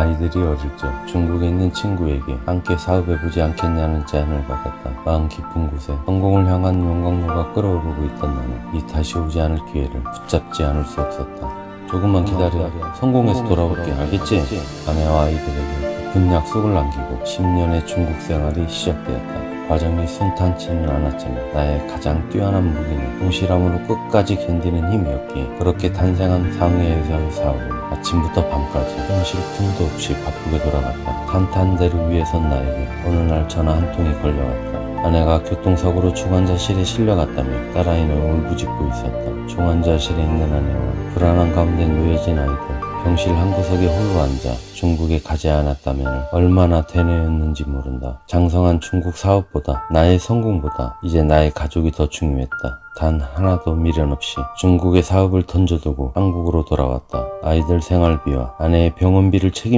아이들이 어릴 적 중국에 있는 친구에게 함께 사업해보지 않겠냐는 제안을 받았다. 마음 깊은 곳에 성공을 향한 용광로가 끓어오르고 있던 나는 이 다시 오지 않을 기회를 붙잡지 않을 수 없었다. 조금만 기다려. 성공해서 돌아올게. 알겠지? 아내와 아이들에게 깊은 약속을 남기고 10년의 중국 생활이 시작되었다. 과정이 순탄치는 않았지만 나의 가장 뛰어난 무기는 성실함으로 끝까지 견디는 힘이었기에 그렇게 탄생한 상해에서의 사업은 아침부터 밤까지 현실 틈도 없이 바쁘게 돌아갔다. 탄탄대를 위해 선 나에게 어느 날 전화 한 통이 걸려왔다. 아내가 교통사고로 중환자실에 실려갔다며 딸아이는 울부짖고 있었다. 중환자실에 있는 아내와 불안한 가운데 놓여진 아이들. 병실 한 구석에 홀로 앉아 중국에 가지 않았다면 얼마나 되뇌였는지 모른다. 장성한 중국 사업보다 나의 성공보다 이제 나의 가족이 더 중요했다. 단 하나도 미련 없이 중국의 사업을 던져두고 한국으로 돌아왔다. 아이들 생활비와 아내의 병원비를 책임